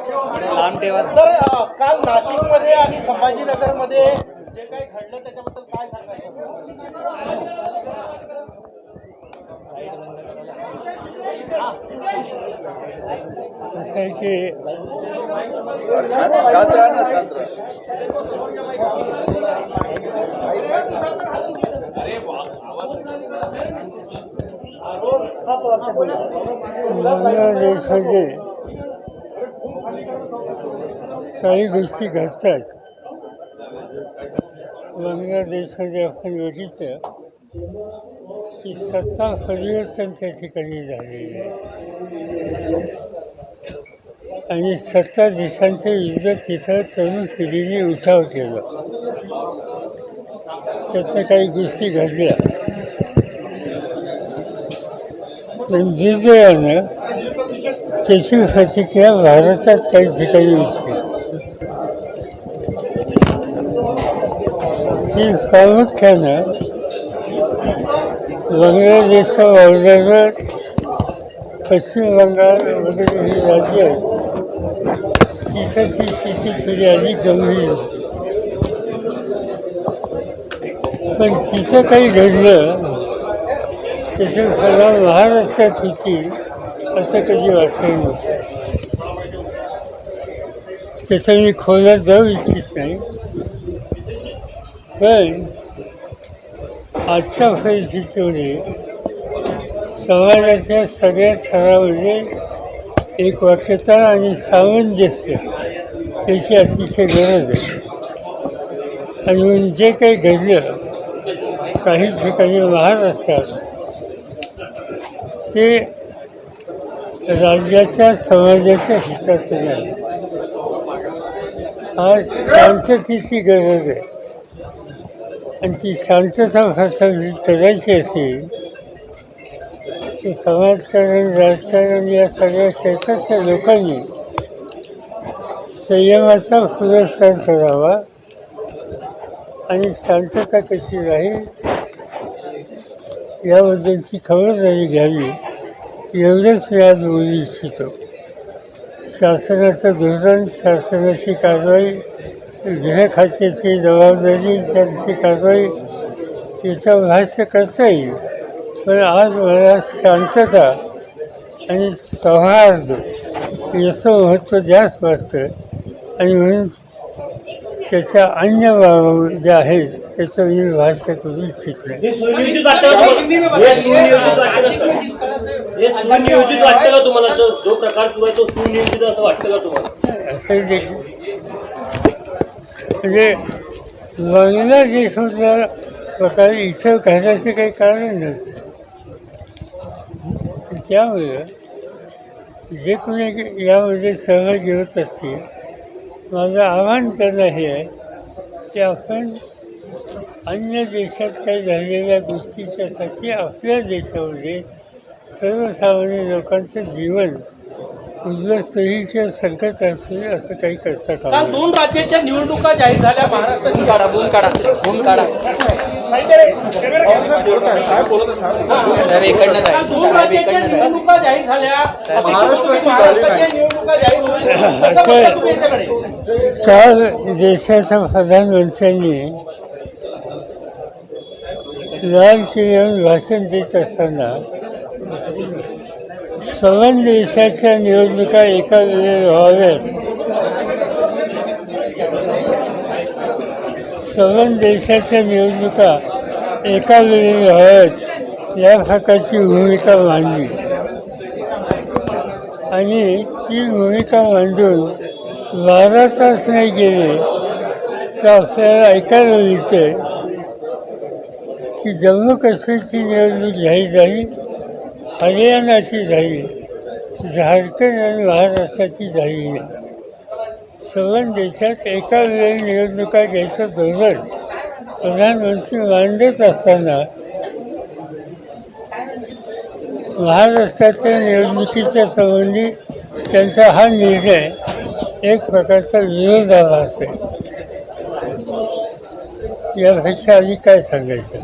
Sir काल नाशिकमध्ये आणि संभाजीनगरमध्ये जे काही घडलं त्याच्याबद्दल काय सांगायचं असं आहे की बांगलादेशमध्ये काही गोष्टी घडतात. बांगलादेशमध्ये आपण बघितलं की सत्ता परिवर्तन त्या ठिकाणी झालेलं आहे. आणि सत्ता देशांच्या विरुद्ध तिथं तरुण पिढीने उठाव केला. त्यातनं काही गोष्टी घडल्या. पण दुर्दैवानं त्याची प्रतिक्रिया भारतात काही ठिकाणी उठली. ही प्रामुख्यानं बांगलादेशचा वावरणारं पश्चिम बंगाल वगैरे ही राज्य तिथं ती स्थिती थोडी अधिक गंभीर होती पण तिथं काही घडलं त्याची सगळा महाराष्ट्रात होती असं कधी वाटलं नव्हतं त्याचं मी खोलात जाऊ इच्छित नाही पण आजच्या परिस्थितीमध्ये समाजाच्या सगळ्या थरामध्ये एक वाक्यता आणि सामंजस्य याची अतिशय गरज आहे. आणि म्हणून जे काही घडलं काही ठिकाणी महाराष्ट्रात ते राज्याच्या समाजाच्या हिताचं नाही. आज शांततेची गरज आहे. आणि ती शांतता प्रस्थापित करायची असेल तर समाजकारण राजकारण या सगळ्या क्षेत्रातल्या लोकांनी संयमाचा पुरस्कार करावा आणि शांतता कशी राहील याबद्दलची खबरदारी घ्यावी एवढंच मी आज बोलू इच्छितो. शासनाचं धोरण शासनाची कारवाई गृह खात्याची जबाबदारी त्यांची कारवाई याचं भाष्य करता येईल. पण आज मला शांतता आणि सौहार्द याचं महत्त्व जास्त वाटतं. आणि म्हणून त्याच्या अन्य बाबी ज्या आहेत त्याचं मी भाष्य करू इच्छित नाही म्हणजे सुनियोजित जे सुद्धा तुम्हाला? हे प्रकार इथं घालायचं काही कारण नव्हतं त्यामुळे जे कोणी यामध्ये सहभागी होत असतील माझं आव्हान त्यांना हे आहे की आपण अन्य देशात काही झालेल्या गोष्टीच्यासाठी आपल्या देशामध्ये सर्वसामान्य लोकांचं जीवन उद्ध्वस्त होईल किंवा संकट असेल असं काही करता काल नये. दोन राज्याच्या निवडणुका जाहीर झाल्या. महाराष्ट्राची काढा बोल काढा बोल काढा. काल दोन राज्याच्या निवडणुका जाहीर झाल्या. महाराष्ट्राच्या निवडणुका जाहीर होतील कसं बघता तुम्ही याच्याकडे. काल देशाच्या प्रधानमंत्र्यांनी लाल किल्ल्यावर भाषण देत असताना सवन देशाच्या निवडणुका एका वेळेस व्हाव्यात. सवन देशाच्या निवडणुका एका वेळी व्हाव्यात या प्रकारची भूमिका मांडली. आणि ती भूमिका मांडून बारा तास नाही गेले तर आपल्याला ऐकायला मिळते की जम्मू काश्मीरची निवडणूक जाहीर झाली. हरियाणाची झाली झारखंड आणि महाराष्ट्राची झाली नाही सवन देशात एका वेळी निवडणुका घ्यायचं धोरण प्रधानमंत्री मांडत असताना महाराष्ट्राच्या निवडणुकीच्या संबंधी त्यांचा हा निर्णय एक प्रकारचा विरोधाभास आहे. यापेक्षा अधिक काय सांगायचं